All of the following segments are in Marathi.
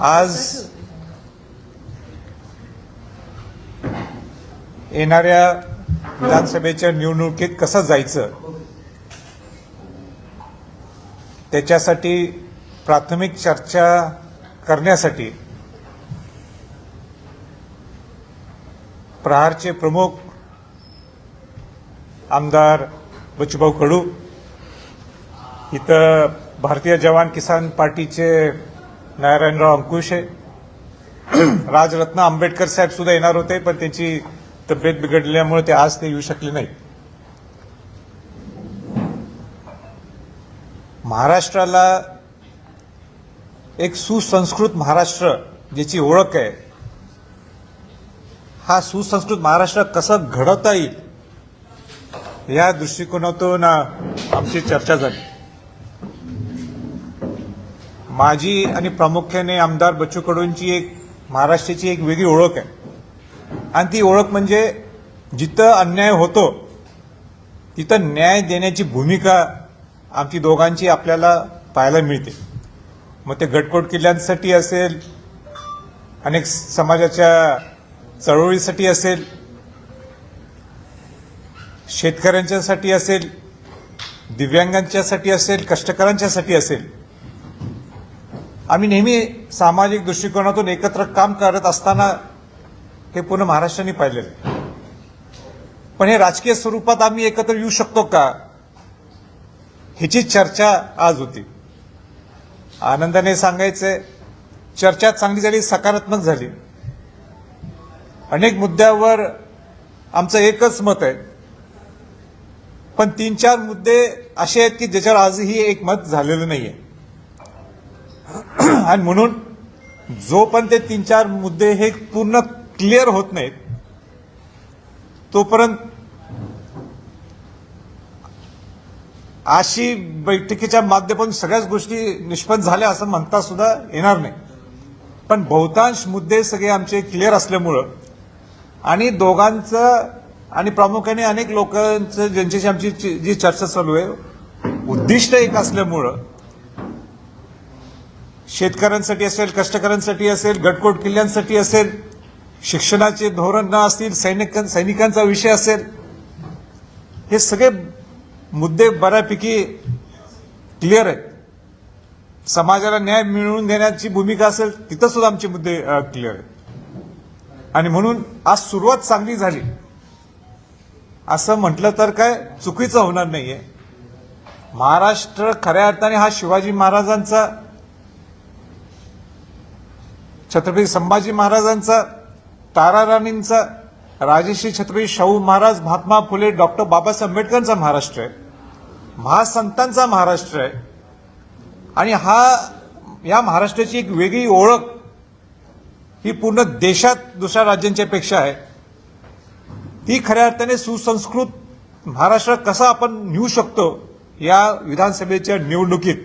आज येणाऱ्या विधानसभेच्या निवडणुकीत कसं जायचं? त्याच्यासाठी प्राथमिक चर्चा करण्यासाठी प्रहारचे प्रमुख आमदार बच्चूभाऊ कडू इथं भारतीय जवान किसान पार्टीचे नारायणराव अंकुशे राजरत्न आंबेडकर साहेब सुद्धा येणार होते पण त्यांची तब्येत बिघडल्यामुळे ते आज ते येऊ शकले नाहीत. महाराष्ट्राला एक सुसंस्कृत महाराष्ट्र ज्याची ओळख आहे हा सुसंस्कृत महाराष्ट्र कसं घडवता येईल या दृष्टिकोनातून आमची चर्चा झाली. माझी आणि प्रामुख्याने आमदार बच्चू कडूंची एक महाराष्ट्राची एक वेगळी ओळख आहे. आणि ती ओळख म्हणजे जिथं अन्याय होतो तिथं न्याय देण्याची भूमिका आमची दोघांची आपल्याला पाहायला मिळते. मग ते गटकोट किल्ल्यांसाठी असेल अनेक समाजाच्या चळवळीसाठी असेल शेतकऱ्यांच्यासाठी असेल दिव्यांगांच्यासाठी असेल कष्टकऱ्यांच्यासाठी असेल आम्ही नेहमी सामाजिक दृष्टिकोनातून एकत्र काम करत असताना हे पूर्ण महाराष्ट्राने पाहिलेलं पण हे राजकीय स्वरूपात आम्ही एकत्र येऊ शकतो का? ह्याची चर्चा आज होती. आनंदाने सांगायचे चर्चा चांगली झाली सकारात्मक झाली. अनेक मुद्द्यावर आमचं एकच मत आहे. पण तीन चार मुद्दे असे आहेत की ज्याच्यावर आजही एक मत झालेलं नाही आहे आणि म्हणून जो पण ते तीन चार मुद्दे हे पूर्ण क्लिअर होत नाहीत तोपर्यंत अशी बैठकीच्या माध्यमातून सगळ्याच गोष्टी निष्पन्न झाल्या असं म्हणता सुद्धा येणार नाही. पण बहुतांश मुद्दे सगळे आमचे क्लिअर असल्यामुळं आणि दोघांचं आणि प्रामुख्याने अनेक लोकांचं ज्यांच्याशी आमची जी जी चर्चा चालू आहे उद्दिष्ट एक असल्यामुळं शेतकऱ्यांसाठी असेल कष्टकऱ्यांसाठी असेल गटकोट किल्ल्यांसाठी असेल शिक्षणाचे धोरण असतील सैनिक सैनिकांचा विषय असेल हे सगळे मुद्दे बऱ्यापैकी क्लिअर आहेत. समाजाला न्याय मिळवून देण्याची भूमिका असेल तिथं सुद्धा आमचे मुद्दे क्लिअर आहेत. आणि म्हणून आज सुरुवात चांगली झाली. असं म्हटलं तर काय चुकीचं होणार नाहीये. महाराष्ट्र खऱ्या अर्थाने हा शिवाजी महाराजांचा छत्रपती संभाजी महाराजांचा तारा राणींचा राजेश्री छत्रपती शाहू महाराज महात्मा फुले डॉक्टर बाबासाहेब आंबेडकरांचा महाराष्ट्र आहे. महासंतांचा महाराष्ट्र आहे. आणि हा या महाराष्ट्राची एक वेगळी ओळख ही पूर्ण देशात दुसऱ्या राज्यांच्या पेक्षा आहे. ती खऱ्या अर्थाने सुसंस्कृत महाराष्ट्र कसा आपण नेऊ शकतो या विधानसभेच्या निवडणुकीत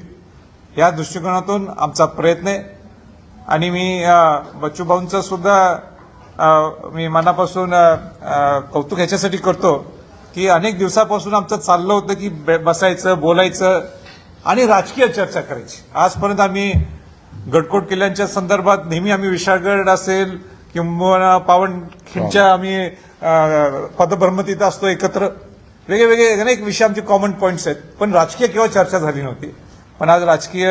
या दृष्टिकोनातून आमचा प्रयत्न आहे. आणि मी बच्चूभाऊंचं सुद्धा मी मनापासून कौतुक ह्याच्यासाठी करतो की अनेक दिवसापासून आमचं चाललं होतं की बसायचं बोलायचं आणि राजकीय चर्चा करायची. आजपर्यंत आम्ही गडकोट किल्ल्यांच्या संदर्भात नेहमी आम्ही विशाळगड असेल किंवा पावनखिंडच्या आम्ही अ, पदभ्रमतीत असतो एकत्र. वेगळे वेगळे अनेक विषय आमचे कॉमन पॉईंट्स आहेत. पण राजकीय किंवा चर्चा झाली नव्हती. पण आज राजकीय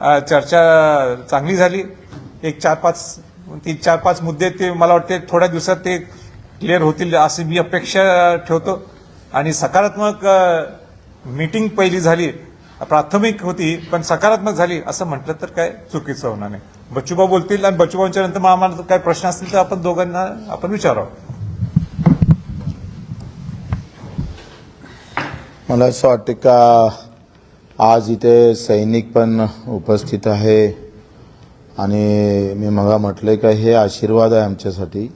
चर्चा चांगली झाली. एक चार पाच तीन चार पाच मुद्दे ते मला वाटते थोड्या दिवसात ते क्लिअर होतील अशी मी अपेक्षा ठेवतो. आणि सकारात्मक मीटिंग पहिली झाली. प्राथमिक होती पण सकारात्मक झाली असं म्हटलं तर काय चुकीचं होणार नाही. बच्चूभाऊ बोलतील आणि बच्चूभाऊंच्या नंतर मग आम्हाला काय प्रश्न असतील तर आपण दोघांना आपण विचारावं. मला असं वाटतं का आज इथे सैनिक पण उपस्थित आहे आणि मी मगा म्हटलंय का हे आशीर्वाद आहे आमच्यासाठी.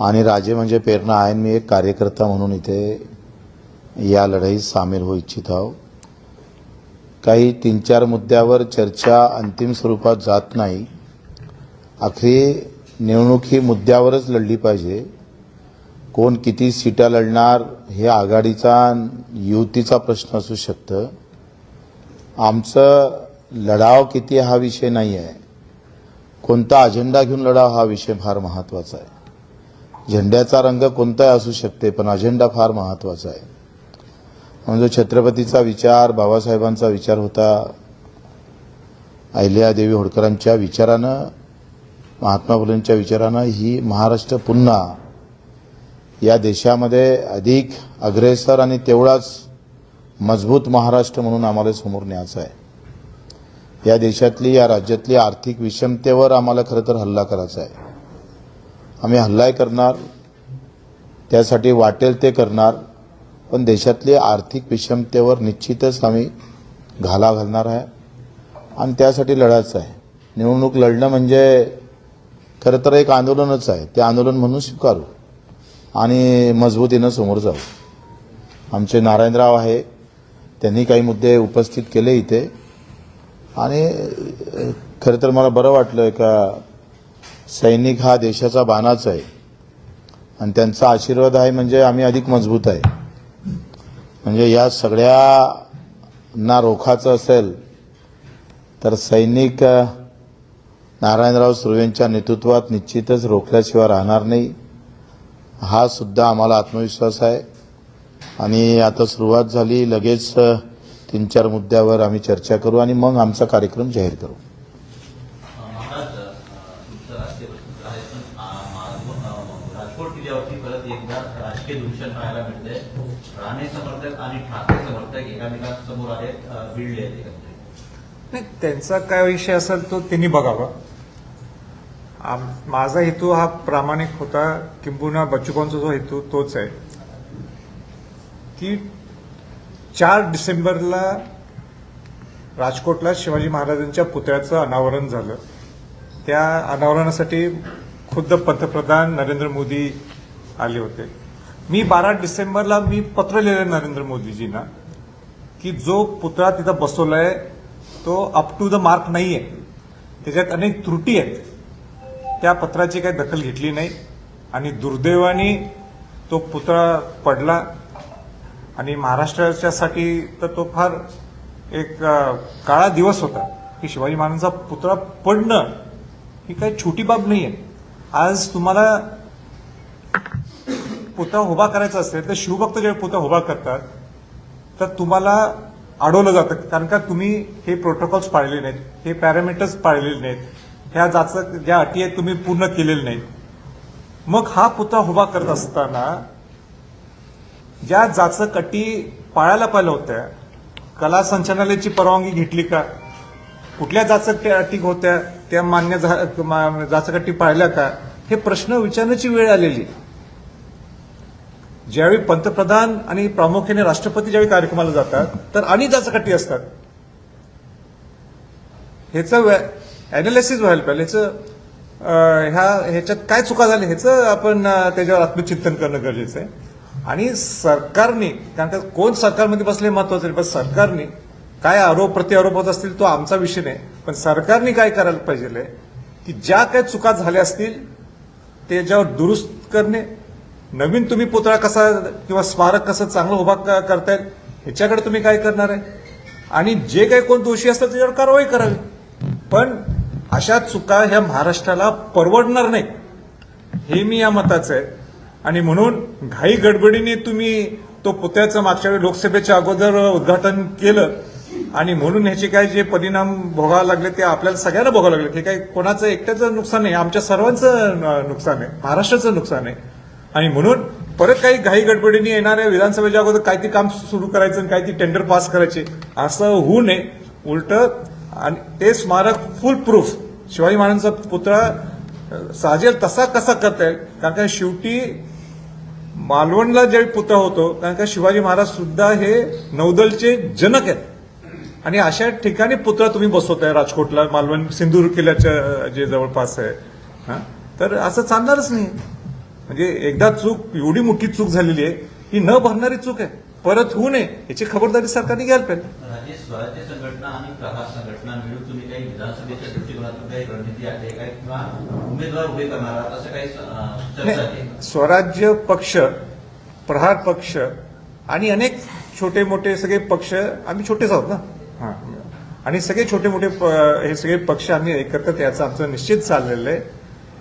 आणि राजे म्हणजे प्रेरणा आहे मी एक कार्यकर्ता म्हणून इथे या लढाईत सामील होऊ इच्छित आहो. काही तीन चार मुद्द्यावर चर्चा अंतिम स्वरूपात जात नाही. अखेरी निवडणूक ही मुद्द्यावरच लढली पाहिजे. कोण किती सीटा लढणार हे आघाडीचा युतीचा प्रश्न असू शकतं. आमचं लढाव किती हा विषय नाही आहे कोणता अजेंडा घेऊन लढाव हा विषय फार महत्त्वाचा आहे. झेंड्याचा रंग कोणताही असू शकते पण अजेंडा फार महत्त्वाचा आहे. म्हणजे छत्रपतीचा विचार बाबासाहेबांचा विचार होता. अहिल्या देवी होळकरांच्या विचारानं महात्मा फुलेंच्या विचारानं ही महाराष्ट्र पुन्हा या देशामध्ये अधिक अग्रेसर आणि तेवढाच मजबूत महाराष्ट्र म्हणून आम्हाला समोर न्यायचं आहे. या देशातली या राज्यातली आर्थिक विषमतेवर आम्हाला खरं तर हल्ला करायचा आहे. आम्ही हल्लाही करणार त्यासाठी वाटेल ते करणार पण देशातली आर्थिक विषमतेवर निश्चितच आम्ही घाला घालणार आहे आणि त्यासाठी लढायचं आहे. निवडणूक लढणं म्हणजे खरं तर एक आंदोलनच आहे. ते आंदोलन म्हणून स्वीकारू आणि मजबूतीनं समोर जाऊ. आमचे नारायणराव आहे त्यांनी काही मुद्दे उपस्थित केले इथे. आणि खरं तर मला बरं वाटलं का सैनिक हा देशाचा बाणाच आहे. आणि त्यांचा आशीर्वाद आहे म्हणजे आम्ही अधिक मजबूत आहे. म्हणजे या सगळ्यांना रोखाचं असेल तर सैनिक नारायणराव सुर्वेंच्या नेतृत्वात निश्चितच रोखल्याशिवाय राहणार नाही. हा सुद्धा आम्हाला आत्मविश्वास आहे. आणि आता सुरुवात झाली लगेच तीन चार मुद्द्यावर आम्ही चर्चा करू आणि मग आमचा कार्यक्रम जाहीर करू. नाही त्यांचा काय विषय असेल तो त्यांनी बघावा. आम- माझा हेतू हा प्रामाणिक होता किंबहुना बच्चूभाऊंचा जो हेतू तोच आहे. की चार डिसेंबरला राजकोटला शिवाजी महाराजांच्या पुतळ्याचं अनावरण झालं. त्या अनावरणासाठी खुद्द पंतप्रधान नरेंद्र मोदी आले होते. मी बारा डिसेंबरला मी पत्र लिहिलं नरेंद्र मोदीजींना की जो पुतळा तिथं बसवलाय तो अप टू द मार्क नाही आहे त्याच्यात अनेक त्रुटी आहेत. त्या पत्राची काही दखल घेतली नाही आणि दुर्दैवाने तो पुतळा पडला. आणि महाराष्ट्राच्यासाठी तर तो फार एक काळा दिवस होता की शिवाजी महाराजांचा पुतळा पडणं ही काही छोटी बाब नाही आहे आज तुम्हाला पुतळा उभा करायचा असेल तर शिवभक्त जेव्हा पुतळा उभा करतात तर तुम्हाला अडवलं जातं. कारण का तुम्ही हे प्रोटोकॉल्स पाळले नाहीत हे पॅरामीटर्स पाळलेले नाहीत ह्या जाचं ज्या अटी आहेत तुम्ही पूर्ण केलेल्या नाहीत. मग हा पुतळा उभा करत असताना ज्या जाचं कटी पाळायला पाहिलं होत्या कला संचालनालयाची परवानगी घेतली का? कुठल्या जाचक अटी होत्या त्या मान्य झा- जाचकटी पाळल्या का? हे प्रश्न विचारण्याची वेळ आलेली. ज्यावेळी पंतप्रधान आणि प्रामुख्याने राष्ट्रपती ज्यावेळी कार्यक्रमाला जातात तर आणि जाचकटी असतात. ह्याचं अनालिसिस व्हायला पाहिजे ह्याचं ह्या ह्याच्यात काय चुका झाल्या ह्याचं आपण त्याच्यावर आत्मचिंतन करणं गरजेचं आहे. आणि सरकारने कारण का कोण सरकारमध्ये बसले महत्वाचं नाही पण सरकारने काय आरोप प्रत्यारोप होत असतील तो आमचा विषय नाही. पण सरकारने काय करायला पाहिजे? की ज्या काही चुका झाल्या असतील त्याच्यावर दुरुस्त करणे. नवीन तुम्ही पुतळा कसा किंवा स्मारक कसं चांगलं उभा क- करता येईल ह्याच्याकडे तुम्ही काय करणार आहे? आणि जे काही कोण दोषी असतात त्याच्यावर कारवाई करावी. पण अशा चुका ह्या महाराष्ट्राला परवडणार नाही. हे मी या मताचं आहे. आणि म्हणून घाई गडबडीने तुम्ही तो पुतळ्याचं मागच्या वेळी लोकसभेच्या अगोदर उद्घाटन केलं. आणि म्हणून ह्याचे काय जे परिणाम भोगावे लागले ते आपल्याला सगळ्यांना भोगावे लागले. ते काही कोणाचं एकट्याचं नुकसान नाही आमच्या सर्वांचं नुकसान आहे. महाराष्ट्राचं नुकसान आहे. आणि म्हणून परत काही घाई गडबडीने येणाऱ्या विधानसभेच्या अगोदर काय ते काम सुरू करायचं आणि काय ती टेंडर पास करायचे असं होऊ नये. उलट आणि ते स्मारक फुल प्रूफ शिवाजी महाराजांचा पुतळा साजेल तसा कसा करता येईल कारण का शेवटी मालवणला ज्यावेळी पुतळा होतो कारण का शिवाजी महाराज सुद्धा हे नौदलचे जनक आहेत. आणि अशा ठिकाणी पुतळा तुम्ही बसवताय राजकोटला मालवण सिंधुदुर्ग किल्ल्याच्या जे जवळपास आहे. हा? तर असं चालणारच नाही. म्हणजे एकदा चूक एवढी मोठी चूक झालेली आहे ही न भरणारी चूक आहे. परत होऊ नये याची खबरदारी सरकारने घ्यायला पाहिजे. स्वराज्य संघटना आणि प्रहार संघटना मिळून तुम्ही काही विधानसभेच्या दृष्टिकोनातून काही रणनीती आहे काय किंवा उमेदवार उभे करणार आहात असं काही चर्चा आहे? स्वराज्य पक्ष प्रहार पक्ष आणि अनेक छोटे मोठे सगळे पक्ष आम्ही छोटेच आहोत ना? हा. आणि सगळे छोटे मोठे हे सगळे पक्ष आम्ही एकत्र याचं आमचं निश्चित चाललेलं आहे.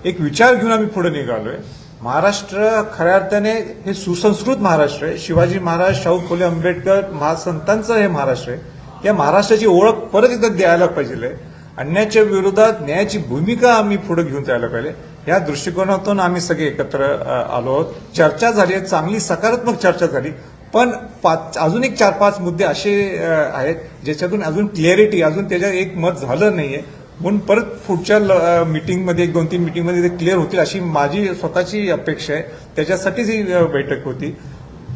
एक विचार घेऊन आम्ही पुढे निघालोय. महाराष्ट्र खऱ्या अर्थाने हे सुसंस्कृत महाराष्ट्र आहे. शिवाजी महाराज शाहू फुले आंबेडकर महासंतांचं हे महाराष्ट्र आहे. या महाराष्ट्राची ओळख परत एकदा द्यायला पाहिजे. अन्यायाच्या विरोधात न्यायाची भूमिका आम्ही पुढे घेऊन जायला पाहिजे. या दृष्टिकोनातून आम्ही सगळे एकत्र आलो आहोत. चर्चा झाली आहे चांगली सकारात्मक चर्चा झाली. पण पाच अजून एक चार पाच मुद्दे असे आहेत ज्याच्यातून अजून क्लिअरिटी अजून त्याच्यात एक मत झालं नाहीये. म्हणून परत पुढच्या मिटिंगमध्ये एक दोन तीन मिटिंगमध्ये ते क्लिअर होतील अशी माझी स्वतःची अपेक्षा आहे. त्याच्यासाठीच ही बैठक होती.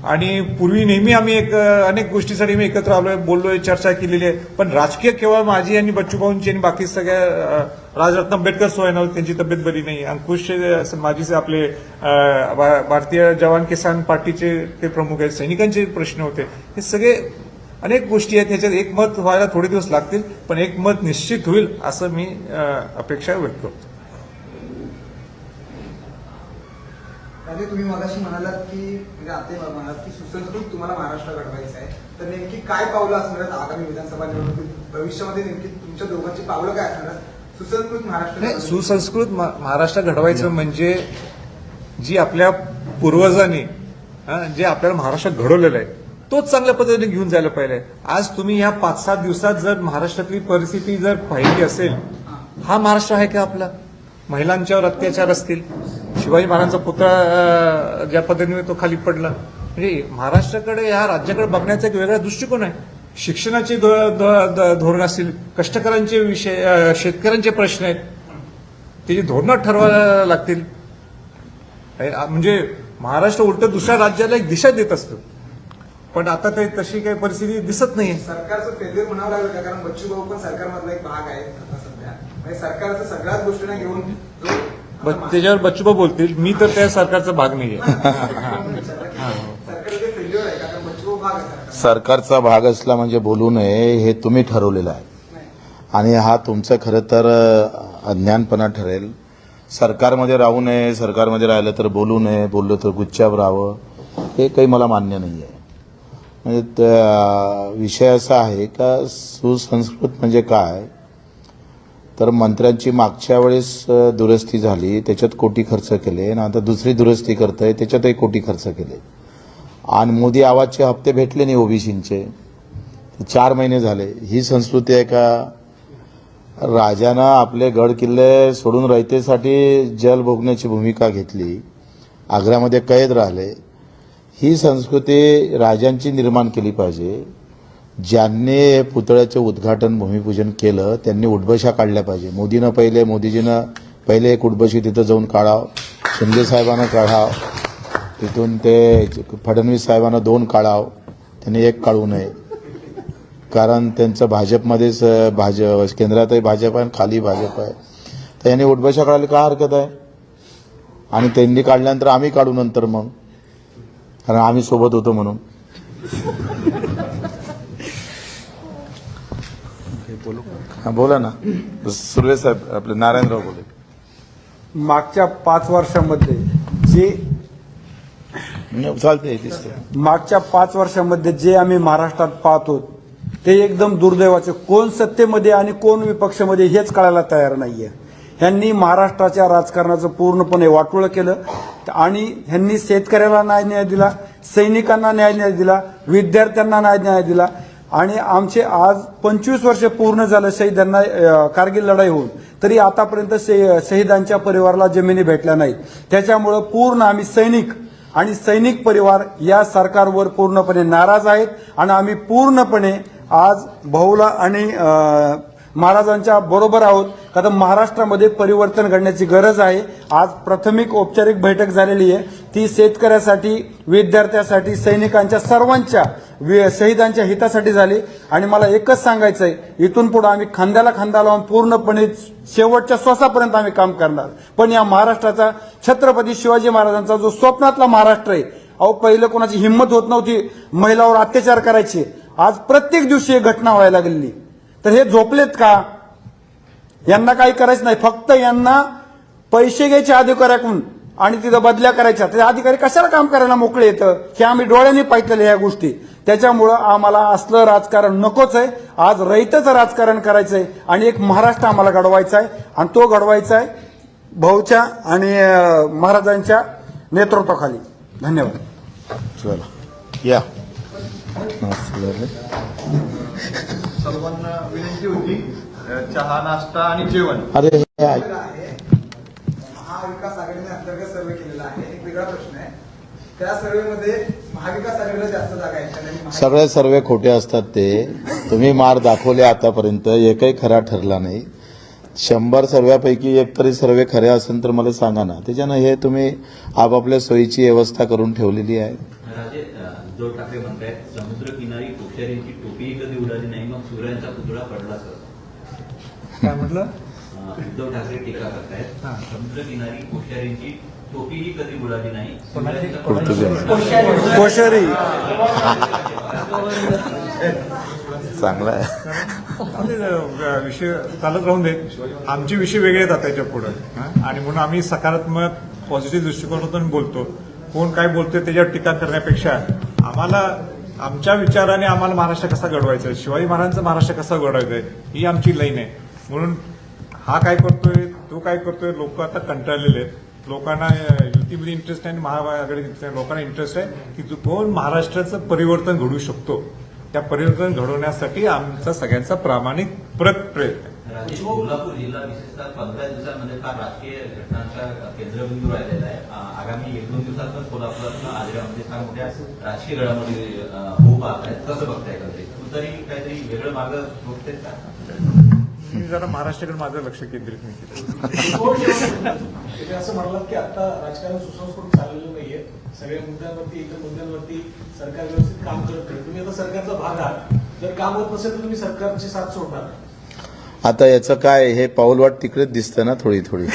आणि पूर्वी नेहमी आम्ही एक अनेक गोष्टीसाठी मी एकत्र आलोय बोललोय चर्चा केलेली आहे. पण राजकीय केवळ माझी आणि बच्चूभाऊंची आणि बाकी सगळ्या राजरत्न आंबेडकर सोयनावर त्यांची तब्येत बरी नाही. अंकुश माझी आपले भारतीय जवान किसान पार्टीचे ते प्रमुख आहेत सैनिकांचे प्रश्न होते. हे सगळे अनेक गोष्टी आहेत त्याच्यात एक मत व्हायला थोडे दिवस लागतील पण एक मत निश्चित होईल असं मी अपेक्षा व्यक्त करतो. म्हणजे तुम्ही मगाशी म्हणालात की म्हणजे आता म्हणालात की सुसंस्कृत तुम्हाला महाराष्ट्र घडवायचं आहे. तर नेमकी काय पावलं असणार आहेत आगामी विधानसभा निवडणुकीत? भविष्यामध्ये नेमकी तुमच्या दोघांची पावलं काय असणार आहेत? सुसंस्कृत महाराष्ट्र? सुसंस्कृत महाराष्ट्र घडवायचं म्हणजे जी आपल्या पूर्वजांनी जे आपल्याला महाराष्ट्र घडवलेलं आहे तोच चांगल्या पद्धतीने घेऊन जायला पाहिजे आज तुम्ही ह्या पाच सात दिवसात जर महाराष्ट्रातली परिस्थिती जर पाहिली असेल हा महाराष्ट्र आहे का आपला? महिलांच्यावर अत्याचार असतील. शिवाजी महाराजांचा पुतळा ज्या पद्धतीने तो खाली पडला. म्हणजे महाराष्ट्राकडे ह्या राज्याकडे बघण्याचा एक वेगळा दृष्टिकोन आहे. शिक्षणाचे धोरण असतील कष्टकऱ्यांचे विषय शेतकऱ्यांचे प्रश्न आहेत. त्याची धोरणं ठरवायला लागतील. म्हणजे महाराष्ट्र उलट दुसऱ्या राज्याला एक दिशा देत असतं. पण आता ते तशी काही परिस्थिती दिसत नाही सरकारचं फेल्युअर म्हणावं लागेल का? कारण बच्चू भाऊ पण सरकारमधला एक भाग आहे. म्हणजे सरकारचं सगळ्याच गोष्टींना घेऊन जो त्याच्यावर बच्चूबा बोलतील मी तर त्या सरकारचा भाग नाहीये. सरकारचं फेल्युअर आहे का कारण बच्चू भाऊ भाग आहे सरकार सरकारचा भाग असला म्हणजे बोलू नये हे तुम्ही ठरवलेलं आहे. नाही. आणि हा तुमचं खरं तर अ, अज्ञानपणा ठरेल. सरकारमध्ये राहू नये सरकारमध्ये राहिलं तर बोलू नये बोललं तर गुच्च्यावर राहावं हे काही मला मान्य नाही आहे म्हणजे त्या- विषय असा आहे का सुसंस्कृत म्हणजे काय? तर मंत्र्यांची मागच्या वेळेस दुरुस्ती झाली त्याच्यात कोटी खर्च केले आणि आता दुसरी दुरुस्ती करतंय त्याच्यातही कोटी खर्च केले. आणि मोदी आवाजचे हप्ते भेटले नाही ओबीसींचे. चार महिने झाले. ही संस्कृती आहे का? राजानं आपले गड किल्ले सोडून रयतेसाठी जल भोगण्याची भूमिका घेतली. आग्र्यामध्ये कैद राहिले. ही संस्कृती राजांची निर्माण केली पाहिजे. ज्यांनी पुतळ्याचं पुतळ्याचे उद्घाटन भूमिपूजन केलं त्यांनी उठबशा काढल्या पाहिजे. मोदीनं पहिले मोदीजीनं पहिले एक उठबशी तिथं जाऊन काढाव. शिंदे साहेबांना काढाव. तिथून ते फडणवीस साहेबांना दोन काढाव. त्यांनी एक काढू नये. कारण त्यांचं भाजपमध्येच भाजप केंद्रातही भाजप आहे आणि खाली भाजप आहे. तर यांनी उठबशा काढायला काय हरकत आहे? आणि त्यांनी काढल्यानंतर आम्ही काढू नंतर मग? कारण आम्ही सोबत होतो म्हणून. हा बोला ना. सुर्वे साहेब आपले नारायणराव बोले मागच्या पाच वर्षामध्ये जे चालते दिसते मागच्या पाच वर्षामध्ये जे आम्ही महाराष्ट्रात पाहतो ते एकदम दुर्दैवाचे. कोण सत्तेमध्ये आणि कोण विपक्षामध्ये हेच कळायला तयार नाहीये. ह्यांनी महाराष्ट्राच्या राजकारणाचं पूर्णपणे वाटोळं केलं आणि ह्यांनी शेतकऱ्याला न्याय न्याय दिला सैनिकांना न्याय न्याय दिला विद्यार्थ्यांना न्याय न्याय दिला. आणि आमचे आज पंचवीस वर्ष पूर्ण झालं शहीदांना कारगिल लढाई होऊन. तरी आतापर्यंत शहीदांच्या परिवाराला जमिनी भेटल्या नाहीत. त्याच्यामुळं पूर्ण आम्ही सैनिक आणि सैनिक परिवार या सरकारवर पूर्णपणे नाराज आहेत. आणि आम्ही पूर्णपणे आज भाऊला आणि महाराजांच्या बरोबर आहोत. कारण महाराष्ट्रामध्ये परिवर्तन घडण्याची गरज आहे. आज प्राथमिक औपचारिक बैठक झालेली आहे. ती शेतकऱ्यासाठी विद्यार्थ्यासाठी सैनिकांच्या सर्वांच्या शहीदांच्या हितासाठी झाली. आणि मला एकच सांगायचं आहे इथून पुढे आम्ही खांद्याला खांदा लावून पूर्णपणे शेवटच्या श्वासापर्यंत आम्ही काम करणार. पण या महाराष्ट्राचा छत्रपती शिवाजी महाराजांचा जो स्वप्नातला महाराष्ट्र आहे अहो पहिलं कोणाची हिंमत होत नव्हती. महिलावर अत्याचार करायचे. आज प्रत्येक दिवशी एक घटना व्हायला लागलेली. तर हे झोपलेत का? यांना काही करायचं नाही. फक्त यांना पैसे घ्यायचे अधिकाऱ्याकडून आणि तिथं बदल्या करायच्या. ते अधिकारी कशाला काम करायला मोकळे येतं? हे आम्ही डोळ्यांनी पाहिलेल्या ह्या गोष्टी. त्याच्यामुळं आम्हाला असलं राजकारण नकोच आहे. आज रहितचं राजकारण करायचं आहे आणि एक महाराष्ट्र आम्हाला घडवायचा आहे. आणि तो घडवायचा आहे भाऊच्या आणि महाराजांच्या नेतृत्वाखाली. धन्यवाद. चला. या. सर्वांना विनंती होती चहा नाश्ता आणि जेवण. अरे हे आहे. महाविकास आघाडीने अंतर्गत सर्वे केलेला आहे. एक वेगळा प्रश्न आहे. त्या सर्वेमध्ये महाविकास आघाडीला जास्त जागा महा- सगळे सर्वे खोटे असतात ते. तुम्ही मार दाखवले आतापर्यंत. एकही खरा ठरला नाही. शंभर सर्व्यापैकी एक तरी सर्वे खरे असेल तर मला सांगा ना. त्याच्यानं हे तुम्ही आपापल्या सोयीची व्यवस्था करून ठेवलेली आहे. उद्धव ठाकरे म्हणतायत समुद्र किनारी कोश्यारींची टोपीही कधी उडाली नाही मग सूर्यांचा पुतळा पडला सर. काय म्हटलं? उद्धव ठाकरे टीका करतायत समुद्र किनारी कोश्यारींची टोपीही कधी उडाली नाही कोशरी चांगला आहे. विषय चालत राहून देत आमचे विषय वेगळे येतात त्याच्या पुढे. आणि म्हणून आम्ही सकारात्मक पॉझिटिव्ह दृष्टिकोनातून बोलतो. कोण काय बोलतोय त्याच्यावर टीका करण्यापेक्षा आम्हाला आमच्या विचाराने आम्हाला महाराष्ट्र कसा घडवायचा आहे, शिवाजी महाराजांचं महाराष्ट्र कसा घडवायचं आहे? ही आमची लाईन आहे. म्हणून हा काय करतोय तो काय करतोय लोक आता कंटाळलेले आहेत. लोकांना युतीमध्ये इंटरेस्ट आहे आणि महाआघाडीत लोकांना इंटरेस्ट आहे की तो कोण महाराष्ट्राचं परिवर्तन घडवू शकतो. त्या परिवर्तन घडवण्यासाठी आमचा सगळ्यांचा प्रामाणिक प्रत प्रयत्न आहे. कोल्हापूर जिल्हा विशेषतः पंधरा दिवसांमध्ये फार राजकीय घटनांचा केंद्रबिंदू राहिलेला आहे. आगामी एक दोन दिवसात पण कोल्हापुरात आजऱ्यामध्ये फार मोठ्या राजकीय घडामोडी होऊ पाहत आहेत. कसं बघताय का ते तू तरी काहीतरी वेगळं मागं बघतेस का? मी जरा महाराष्ट्राकडे माझं लक्ष केंद्रित केलं. तुम्ही असं म्हणालात की आता राजकारण सुसंस्कृत चाललेलं नाहीये. सगळ्या मुद्द्यांवरती इतर मुद्द्यांवरती सरकार व्यवस्थित काम करत नाही. तुम्ही आता सरकारचा भाग आहात. जर काम होत नसेल तर तुम्ही सरकारची साथ सोडणार. आता याचं काय हे पाऊलवाट तिकडेच दिसतं ना थोडी थोडी